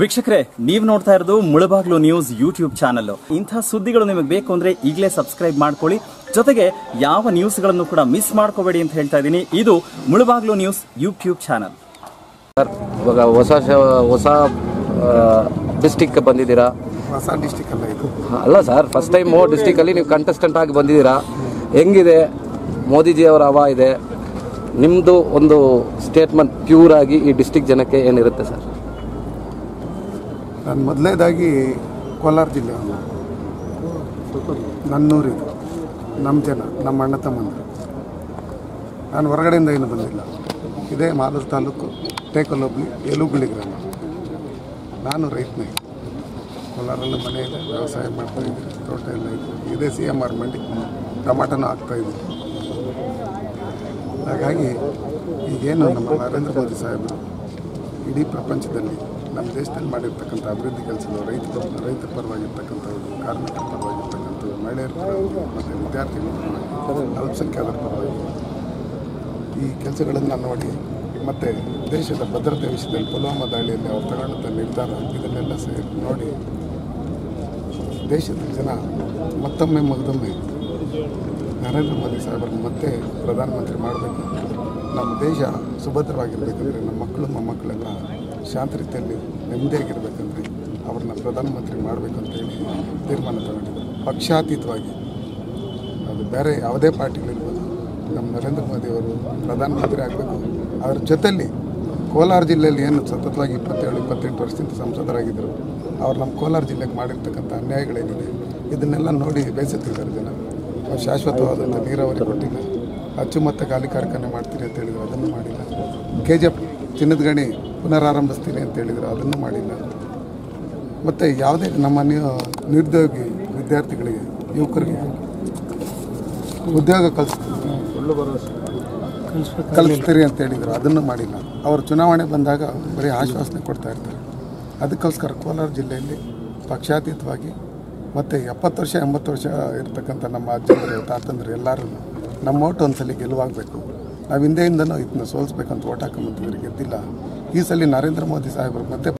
ವೀಕ್ಷಕರೇ ನೀವು ನೋಡ್ತಾ ಇರೋದು ಮುಳಬಾಗ್ಲು ನ್ಯೂಸ್ ಯೂಟ್ಯೂಬ್ ಚಾನಲ್ ಇಂಥ ಸುದ್ದಿಗಳು ನಿಮಗೆ ಬೇಕು ಅಂದ್ರೆ ಈಗಲೇ ಸಬ್ಸ್ಕ್ರೈಬ್ ಮಾಡ್ಕೊಳ್ಳಿ. ಜೊತೆಗೆ ಯಾವ ನ್ಯೂಸ್ಗಳನ್ನು ಕೂಡ ಮಿಸ್ ಮಾಡ್ಕೋಬೇಡಿ ಅಂತ ಹೇಳ್ತಾ ಇದ್ದೀನಿ. ಇದು Mulbagal news YouTube channel. Sir ಇವಾಗ ಹೊಸ ಹೊಸ ಡಿಸ್ಟಿಕ್ ಬಂದಿದ್ದೀರಾ? ಹೊಸ ಡಿಸ್ಟಿಕ್ ಅಲ್ಲ ಇದು. ಅಲ್ಲ ಸರ್ ಫಸ್ಟ್ ಟೈಮ್ ಡಿಸ್ಟಿಕ್ ಅಲ್ಲಿ ನೀವು ಕಂಟೆಸ್ಟೆಂಟ್ ಆಗಿ ಬಂದಿದ್ದೀರಾ? ಹೆಂಗಿದೆ? ಮೋದಿಜಿ ಅವರ ಹವಾ ಇದೆ. ನಿಮ್ಮದು ಒಂದು ಸ್ಟೇಟ್ಮೆಂಟ್ ಪ್ಯೂರ್ ಆಗಿ ಈ ಡಿಸ್ಟಿಕ್ ಜನಕ್ಕೆ ಏನಿರುತ್ತೆ ಸರ್? ನಾನು ಮೊದಲೇದಾಗಿ ಕೋಲಾರ ಜಿಲ್ಲೆ ನನ್ನೂರಿದು. ನಮ್ಮ ಜನ, ನಮ್ಮ ಅಣ್ಣ ತಮ್ಮಂದರು. ನಾನು ಹೊರಗಡೆಯಿಂದ ಏನು ಬಂದಿಲ್ಲ. ಇದೇ ಮಾಲೂರು ತಾಲೂಕು ಟೇಕಲ್ ಹೋಬ್ಳಿ ಎಲುಗುಳಿ ಗ್ರಾಮ. ನಾನು ರೈತನೇ. ಕೋಲಾರಲ್ಲಿ ಮನೆ ಇದೆ, ವ್ಯವಸಾಯ ಮಾಡ್ತಾಯಿದ್ದೆ ತೋಟ ಎಲ್ಲ ಇದೆ. ಇದೇ ಸಿ ಎಂ ಆರ್ ಮಂಡಿ. ಟಮಾಟನೂ ಹಾಕ್ತಾ ಇದ್ದೀನಿ. ಹಾಗಾಗಿ ಈಗೇನು ನಮ್ಮ ನರೇಂದ್ರ ಮೋದಿ ಸಾಹೇಬರು ಇಡೀ ಪ್ರಪಂಚದಲ್ಲಿ ನಮ್ಮ ದೇಶದಲ್ಲಿ ಮಾಡಿರ್ತಕ್ಕಂಥ ಅಭಿವೃದ್ಧಿ ಕೆಲಸಗಳು ರೈತ ರೈತ ಪರವಾಗಿರ್ತಕ್ಕಂಥವ್ರು ಕಾರ್ಮಿಕರ ಪರವಾಗಿರ್ತಕ್ಕಂಥವ್ರು ಮಹಿಳೆಯರ ಮತ್ತು ವಿದ್ಯಾರ್ಥಿಗಳ ಅಲ್ಪಸಂಖ್ಯಾತರ ಪರವಾಗಿ ಈ ಕೆಲಸಗಳನ್ನು ನೋಡಿ ಮತ್ತು ದೇಶದ ಭದ್ರತೆ ವಿಷಯದಲ್ಲಿ ಪುಲ್ವಾಮಾ ದಾಳಿಯಲ್ಲಿ ಅವ್ರು ತಗೊಂಡಂಥ ನಿರ್ಧಾರ, ಇದನ್ನೆಲ್ಲ ಸೇರಿ ನೋಡಿ ದೇಶದ ಜನ ಮತ್ತೊಮ್ಮೆ ಮಗದೊಮ್ಮೆ ನರೇಂದ್ರ ಮೋದಿ ಸಾಹೇಬರನ್ನು ಮತ್ತೆ ಪ್ರಧಾನಮಂತ್ರಿ ಮಾಡಬೇಕು. ನಮ್ಮ ದೇಶ ಸುಭದ್ರವಾಗಿರಬೇಕಂದ್ರೆ ನಮ್ಮ ಮಕ್ಕಳು, ಮೊಮ್ಮಕ್ಕಳೆಲ್ಲ ಶಾಂತ ರೀತಿಯಲ್ಲಿ ನೆಮ್ಮದಿಯಾಗಿರ್ಬೇಕಂದ್ರೆ ಅವ್ರನ್ನ ಪ್ರಧಾನಮಂತ್ರಿ ಮಾಡಬೇಕು ಅಂತೇಳಿ ತೀರ್ಮಾನ ತಗೊಂಡಿದ್ದಾರೆ ಪಕ್ಷಾತೀತವಾಗಿ. ಅದು ಬೇರೆ ಯಾವುದೇ ಪಾರ್ಟಿಗಳಿರ್ಬೋದು. ನಮ್ಮ ನರೇಂದ್ರ ಮೋದಿ ಅವರು ಪ್ರಧಾನಮಂತ್ರಿ ಆಗಬೇಕು. ಅದರ ಜೊತೆಯಲ್ಲಿ ಕೋಲಾರ ಜಿಲ್ಲೆಯಲ್ಲಿ ಏನು ಸತತವಾಗಿ ಇಪ್ಪತ್ತೇಳು, ಇಪ್ಪತ್ತೆಂಟು ವರ್ಷದಿಂದ ಸಂಸದರಾಗಿದ್ದರು. ಅವ್ರು ನಮ್ಮ ಕೋಲಾರ ಜಿಲ್ಲೆಗೆ ಮಾಡಿರ್ತಕ್ಕಂಥ ಅನ್ಯಾಯಗಳೇನಿದೆ, ಇದನ್ನೆಲ್ಲ ನೋಡಿ ಬೇಸತ್ತಿದ್ದಾರೆ ಜನ. ಶಾಶ್ವತವಾದಂಥ ನೀರಾವರಿ ಕೊಟ್ಟಿಲ್ಲ. ಅಚ್ಚುಮತ್ತ ಗಾಲಿ ಕಾರ್ಖಾನೆ ಮಾಡ್ತೀರಿ ಅಂತ ಹೇಳಿದ್ರು, ಅದನ್ನು ಮಾಡಿಲ್ಲ. ಕೆ ಜಿ ಎಫ್ ಚಿನ್ನದ ಗಣಿ ಪುನರಾರಂಭಿಸ್ತೀನಿ ಅಂತ ಹೇಳಿದ್ರು, ಅದನ್ನು ಮಾಡಿಲ್ಲ ಮತ್ತು ಯಾವುದೇ ನಮ್ಮ ನಿರುದ್ಯೋಗಿ ವಿದ್ಯಾರ್ಥಿಗಳಿಗೆ, ಯುವಕರಿಗೆ ಉದ್ಯೋಗ ಕಲ್ಸ್, ಕಲಿಸ್ತೀರಿ ಅಂತ ಹೇಳಿದ್ರು, ಅದನ್ನು ಮಾಡಿಲ್ಲ. ಅವರು ಚುನಾವಣೆ ಬಂದಾಗ ಬರೀ ಆಶ್ವಾಸನೆ ಕೊಡ್ತಾ ಇರ್ತಾರೆ. ಅದಕ್ಕೋಸ್ಕರ ಕೋಲಾರ ಜಿಲ್ಲೆಯಲ್ಲಿ ಪಕ್ಷಾತೀತವಾಗಿ ಮತ್ತು ಎಪ್ಪತ್ತು ವರ್ಷ, ಎಂಬತ್ತು ವರ್ಷ ಇರ್ತಕ್ಕಂಥ ನಮ್ಮ ಅಜ್ಜಂದರು ತಾತಂದರು ಎಲ್ಲರೂ ನಮ್ಮ ಓಟ್ ಒಂದ್ಸಲಿ ಗೆಲುವಾಗಬೇಕು ನಾವು ಹಿಂದೆಯಿಂದನೂ ಇದನ್ನ ಸೋಲಿಸ್ಬೇಕಂತ ಓಟ್ ಹಾಕೊಂಬಂತಿದ್ರೆ ಗೆದ್ದಿಲ್ಲ. ಈ ಸಲ ನರೇಂದ್ರ ಮೋದಿ ಸಾಹೇಬರು ಮತ್ತೆ